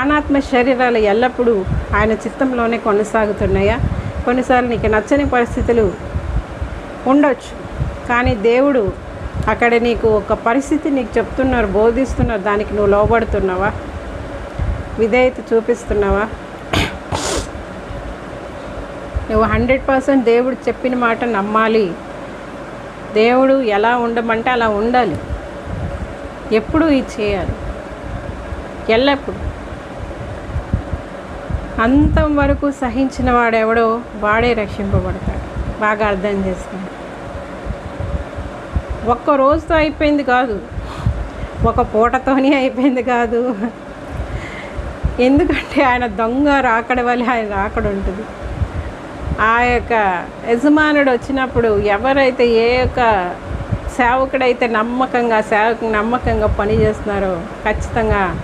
అనాత్మ శరీరాలు ఎల్లప్పుడూ ఆయన చిత్తంలోనే కొనసాగుతున్నాయా? కొన్నిసార్లు నీకు నచ్చని పరిస్థితులు ఉండొచ్చు. కానీ దేవుడు అక్కడ నీకు ఒక పరిస్థితి నీకు చెప్తున్నారు బోధిస్తున్నారు దానికి నువ్వు లోబడుతున్నావా? విధేయత చూపిస్తున్నావా? నువ్వు హండ్రెడ్ పర్సెంట్ దేవుడు చెప్పిన మాట నమ్మాలి. దేవుడు ఎలా ఉండమంటే అలా ఉండాలి. ఎప్పుడూ ఇది చేయాలి. ఎల్లప్పుడు. అంతం వరకు సహించిన వాడెవడో వాడే రక్షింపబడతాడు. బాగా అర్థం చేసుకోండి ఒక్క రోజుతో అయిపోయింది కాదు. ఒక పూటతోనే అయిపోయింది కాదు. ఎందుకంటే ఆయన దొంగ రాకడ వల్ల ఆయన రాకడ ఉంటుంది. ఆ యొక్క యజమానుడు వచ్చినప్పుడు ఎవరైతే ఏ యొక్క సేవకుడైతే నమ్మకంగా సేవకు నమ్మకంగా పని చేస్తున్నారో ఖచ్చితంగా